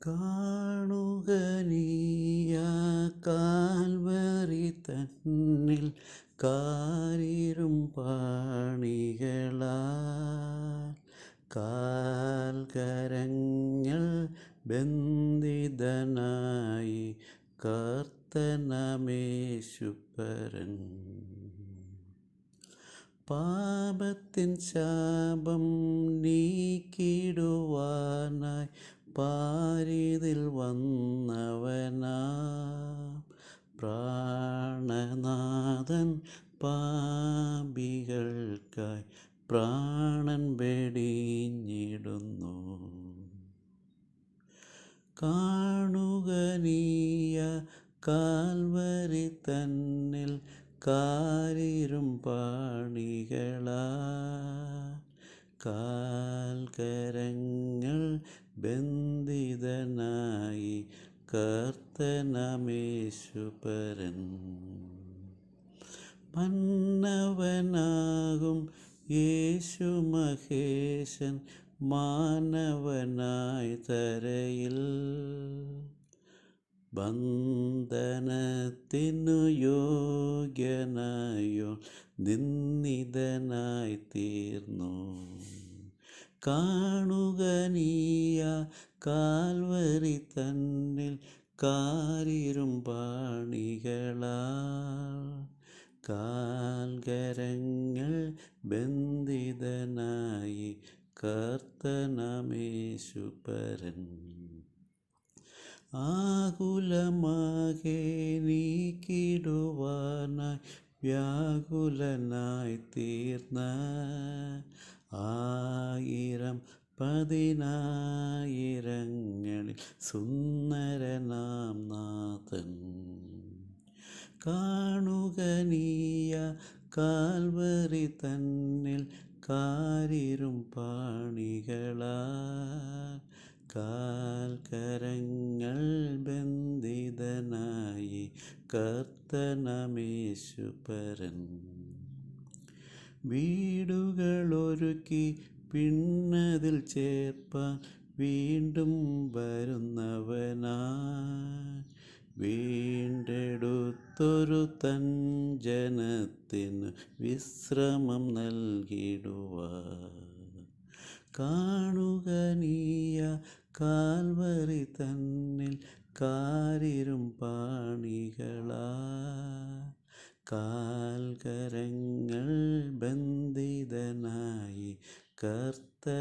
കാണുക നീയ കാൽവരി തന്നിൽ കാരിരും പാണികളാൽ കാൽകരങ്ങൾ ബന്ധിതനായി കർത്തനമേശുപരൻ പാപത്തിൻ ശാപം നീക്കിടുവാനായി പാരിതിൽ വന്നവനാ. പ്രാണനാഥൻ പാപികൾക്കായി പ്രാണൻ വെടിഞ്ഞിടുന്നു. കാണുക നീയ കാൽവരി തന്നിൽ കാരിരും പാണികളാ. കാൽകരങ്ങൾ ബന്ധിതനായി കർത്തനമേശുപരൻ മന്നവനാകും യേശു മഹേശൻ മാനവനായി തരയിൽ. ബന്ധനത്തിനു യോഗ്യനായോ നിന്ദിതനായി തീർന്നു. കാണുക നീയ കാൽവരി തന്നിൽ കാരിരും പാണികളാ. കാൽകരങ്ങൾ ബന്ധിതനായി കർത്തനമേശുപരൻ ആകുലമാകെ നീക്കിടുവാനായി വ്യാകുലനായി തീർന്ന ആയിരം പതിനായിരങ്ങളിൽ സുന്ദരനാം നാഥൻ. കാണുക നീയ കാൽവരി തന്നിൽ കാരിരും പാണികളാ കാൽക്കരങ്ങൾ ബന്ധിതനായി കർത്തനമേശുപരൻ വീടുകളൊരുക്കി പിന്നതിൽ ചേർപ്പാൻ വീണ്ടും വരുന്നവനാ. വീണ്ടെടുത്തൊരു തൻ ജനത്തിന് വിശ്രമം നൽകിടുവാൻ. കാണുക നീയ കാൽവറി തന്നിൽ കാരിരും പാണികളാ. കാൽകരങ്ങൾ കർത്തനമേശുപരൻ